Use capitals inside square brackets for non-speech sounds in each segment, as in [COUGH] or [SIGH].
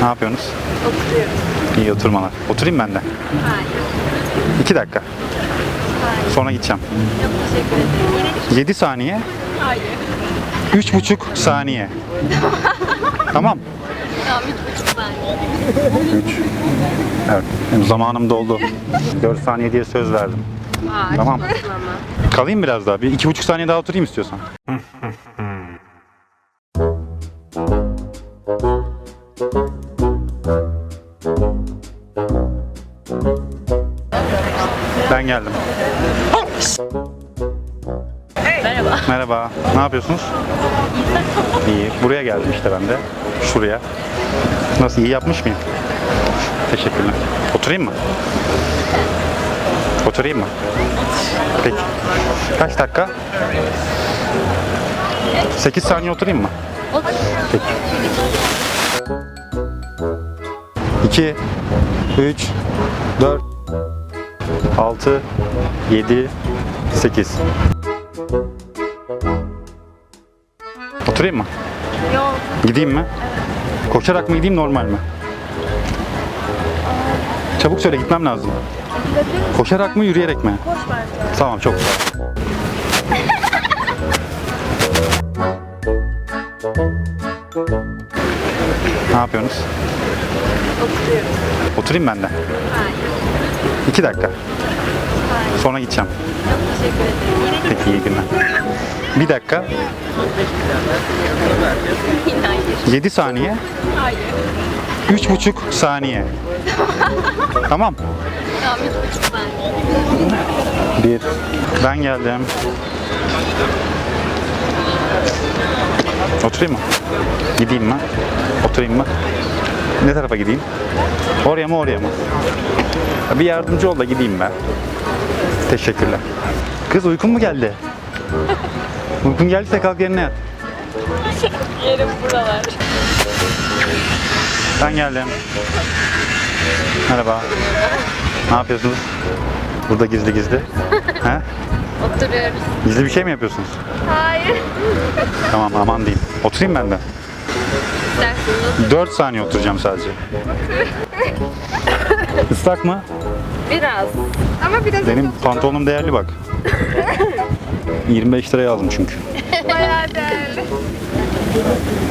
Ne yapıyorsunuz? Oturuyorum. İyi oturmalar. Oturayım ben de. Hayır. İki dakika. Hayır. Sonra gideceğim. Yok teşekkür ederim. Yine 7 saniye. hayır. Üç buçuk saniye. [LAUGHS] tamam. Tamam üç buçuk saniye. 3. Evet. Benim zamanım doldu. 4 saniye diye söz verdim. Aa, Tamam. Kalayım biraz daha. Bir iki buçuk saniye daha oturayım istiyorsan. [LAUGHS] geldim. Merhaba. Merhaba. Ne yapıyorsunuz? İyi. Buraya geldim işte ben de. Şuraya. Nasıl iyi yapmış mıyım? Teşekkürler. Oturayım mı? Oturayım mı? Peki. Kaç dakika? 8 saniye oturayım mı? Olur. Peki. 2 3 4 6 7 8 Oturayım mı? Yok. Gideyim mi? Koşarak mı gideyim normal mi? Çabuk söyle gitmem lazım. Koşarak mı yürüyerek mi? Koş bence. Tamam çok güzel. Ne yapıyorsunuz? Oturuyorum. Oturayım ben de. Hayır. İki dakika. Sonra gideceğim. Peki iyi günler. Bir dakika. yine hayır. 7 saniye. Hayır. Üç buçuk saniye. tamam. Tamam. Bir. Ben geldim. Oturayım mı? Gideyim mi? Oturayım mı? Ne tarafa gideyim? Oraya mı oraya mı? Bir yardımcı ol da gideyim ben. Teşekkürler. Kız uykun mu geldi? [LAUGHS] Uykun geldiyse kalk yerine yat. Yerim buralar. Ben geldim. Merhaba. Ne yapıyorsunuz? Burada gizli gizli. [LAUGHS] He? Oturuyoruz. Gizli bir şey mi yapıyorsunuz? Hayır. Tamam aman diyeyim. Oturayım ben de. İsterseniz 4 saniye oturacağım sadece. [LAUGHS] Islak mı? Biraz. Ama biraz Benim pantolonum değerli bak. [LAUGHS] 25 liraya aldım çünkü. bayağı değerli.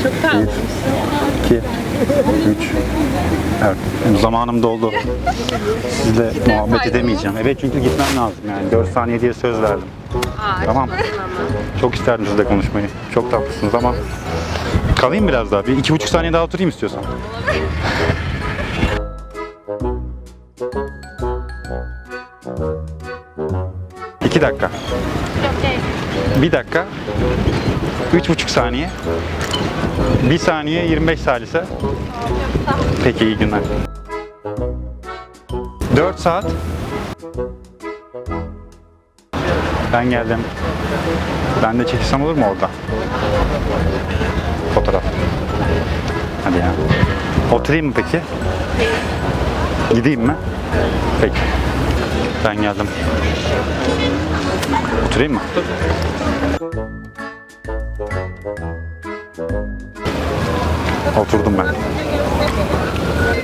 Çok 1, tatlı. 2, 3. Evet. Zamanım doldu. Sizle muhabbet edemeyeceğim. Evet çünkü gitmem lazım yani. 4 saniye diye söz verdim. Aa, Tamam. Çok isterdim sizle konuşmayı. Çok tatlısınız ama kalayım biraz daha. Bir iki buçuk saniye daha oturayım istiyorsan. İki dakika. Bir dakika. Üç buçuk saniye. Bir saniye 25 salise. Peki iyi günler. 4 saat. Ben geldim. Ben de çekilsem olur mu orada? Fotoğraf. Hadi ya. Oturayım mı peki? Gideyim mi? Peki. Ben geldim. Oturayım mı? Oturdum ben.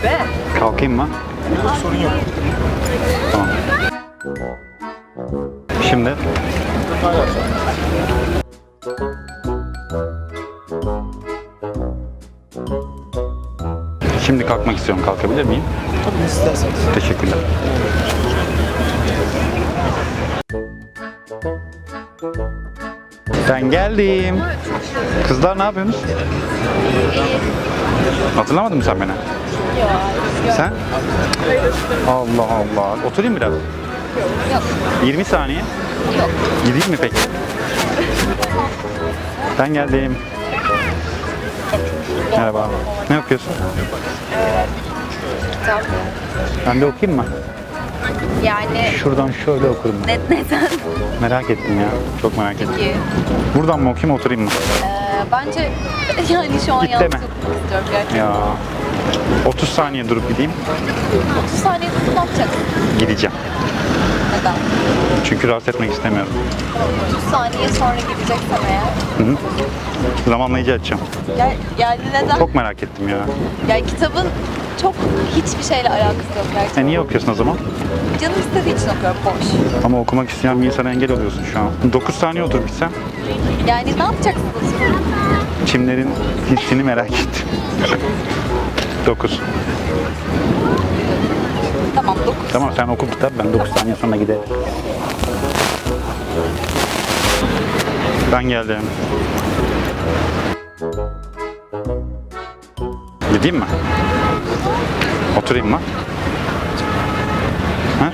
Be. Kalkayım mı? Sorun yok. Tamam. Şimdi Şimdi kalkmak istiyorum. Kalkabilir miyim? Tabii isterseniz. Teşekkürler. Ben geldim. Kızlar ne yapıyorsunuz? Hatırlamadın mı sen beni? Sen? Allah Allah. Oturayım biraz. Yok. 20 saniye. Yok. Gideyim mi peki? Ben geldim. Merhaba. Ne yapıyorsun? Kitap. Ben de okuyayım mı? Yani Şuradan şöyle okurum. net neden? Merak ettim ya. Çok merak ettim. Ki, Buradan mı okuyayım oturayım mı? e, bence [LAUGHS] yani şu an Git yanlış deme. istiyorum gerçekten. Ya 30 saniye durup gideyim. 30 saniye ne yapacaksın? Gideceğim. Neden? Çünkü rahatsız etmek istemiyorum. 30 saniye sonra gideceksem eğer. Hı hı. Zamanlayıcı açacağım. Ya, yani neden? Çok merak ettim ya. Yani kitabın çok hiçbir şeyle alakası yok gerçekten. E niye okuyorsun o zaman? Canım istediği için okuyorum boş. Ama okumak isteyen bir insana engel oluyorsun şu an. 9 saniye otur gitsen. Yani ne yapacaksınız? Çimlerin hissini merak ettim. [LAUGHS] 9. Tamam 9. Tamam sen oku kitap ben 9 saniye sonra giderim. Ben geldim. Gideyim mi? Oturayım mı? Ha?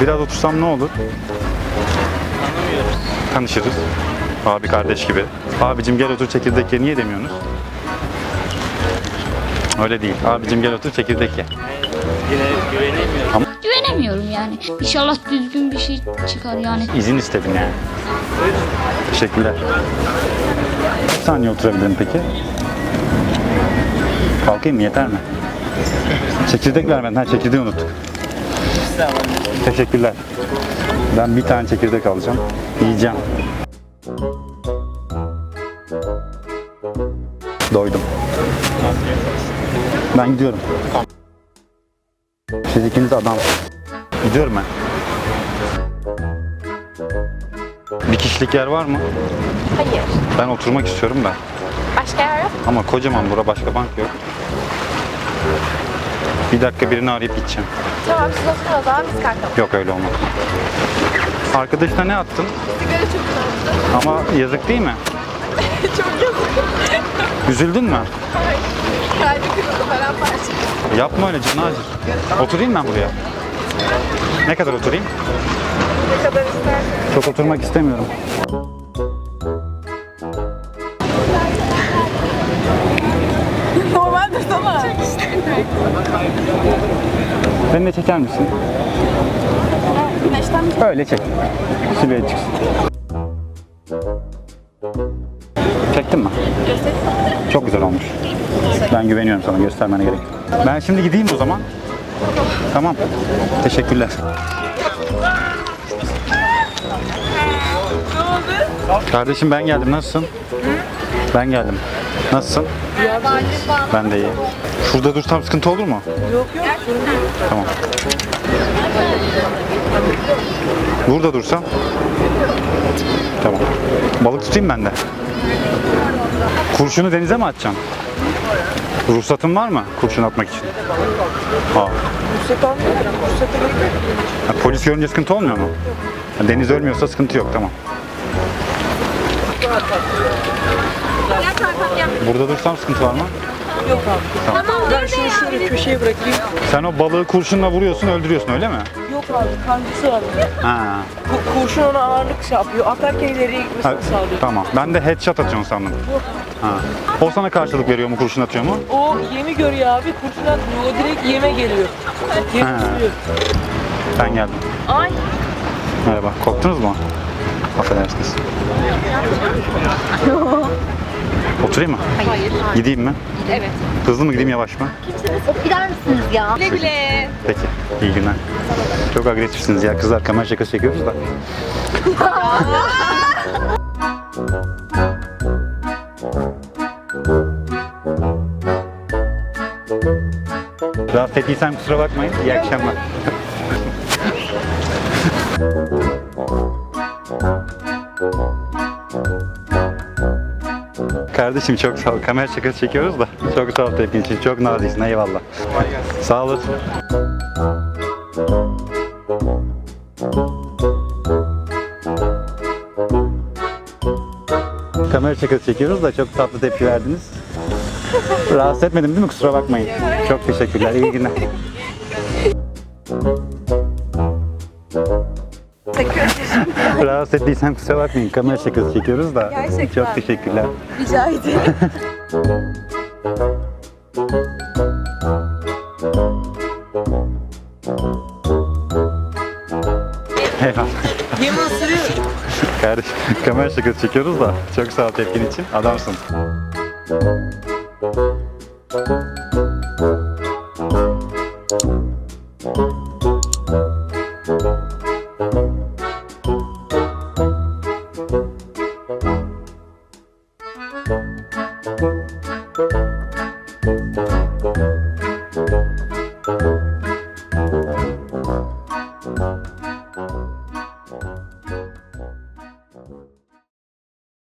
Biraz otursam ne olur? Tanışırız. Abi kardeş gibi. Abicim gel otur çekirdek ye. Niye demiyorsunuz? Öyle değil. Abicim gel otur çekirdek ye. Güvenemiyorum yani. İnşallah düzgün bir şey çıkar yani. İzin istedim yani. Teşekkürler. Kaç saniye oturabilirim peki? Kalkayım mı yeter mi? Çekirdek ver benden. Ha çekirdeği unuttuk. Teşekkürler. Ben bir tane çekirdek alacağım. Yiyeceğim. Doydum. Ben gidiyorum. Siz ikiniz adam. Gidiyorum ben. Bir kişilik yer var mı? Hayır. Ben oturmak istiyorum da. Başka yer yok. Ama kocaman bura başka bank yok. Bir dakika birini arayıp gideceğim. Tamam siz oturun o zaman biz kalkalım. Yok öyle olmaz. Arkadaşına ne attın? Sigara çok güzel. Ama yazık değil mi? [LAUGHS] çok yazık. Üzüldün mü? Kalbi kırıldı falan parça. Yapma öyle can acır. Oturayım ben buraya. Ne kadar oturayım? Ne kadar istersen. Çok oturmak istemiyorum. Normalde sana. Beni de çeker misin? Güneşten mi? Öyle çek. Silüet çıksın. Çektin mi? Çok güzel olmuş. Ben güveniyorum sana göstermene gerek yok. Ben şimdi gideyim o zaman. Tamam. Teşekkürler. Kardeşim ben geldim. Nasılsın? Ben geldim. Nasılsın? Ben de iyi. Şurada dursam sıkıntı olur mu? Yok yok. Tamam. Burada dursam. Tamam. Balık tutayım ben de. Kurşunu denize mi atacaksın? Ruhsatın var mı kurşun atmak için? Aa. Ruhsat almıyor. Ruhsata gerek yok. Ha, polis görünce sıkıntı olmuyor mu? Ha, deniz ölmüyorsa sıkıntı yok tamam. Burada dursam sıkıntı var mı? Yok abi. Tamam. Ben şunu şöyle köşeye bırakayım. Sen o balığı kurşunla vuruyorsun öldürüyorsun öyle mi? Yok abi kancısı var. Ha. Bu kurşun ona ağırlık şey yapıyor. Atarken ileriye ha gitmesini sağlıyor. tamam. Ben de headshot atıyorsun sandım. Yok. Ha. O sana karşılık veriyor mu kurşun atıyor mu? O yemi görüyor abi. Kurşun atmıyor. O direkt yeme geliyor. Yemi Ha. Ben geldim. Ay. Merhaba. Korktunuz mu? Affedersiniz. Oturayım mı? Hayır. Gideyim mi? Evet. Hızlı mı gideyim yavaş mı? Gider misiniz ya? Güle güle. Peki. İyi günler. Çok agresifsiniz ya. Kızlar kamera şakası çekiyoruz da. [LAUGHS] ettiysem kusura bakmayın. İyi akşamlar. Kardeşim çok sağ ol. Kamera şakası çekiyoruz da. Çok sağ ol tepkin için. Çok naziksin. Eyvallah. Sağ olasın. Kamera şakası çekiyoruz da çok tatlı tepki verdiniz. [LAUGHS] Rahatsız etmedim değil mi? Kusura bakmayın. Çok teşekkürler. İyi günler. Rahatsız ettiysem kusura bakmayın. Kamera şakası çekiyoruz da. Gerçekten. Çok teşekkürler. Rica ederim. Eyvallah. Yemi ısırıyor. Kardeş, kamera şakası çekiyoruz da. Çok sağ ol tepkin için. Adamsın.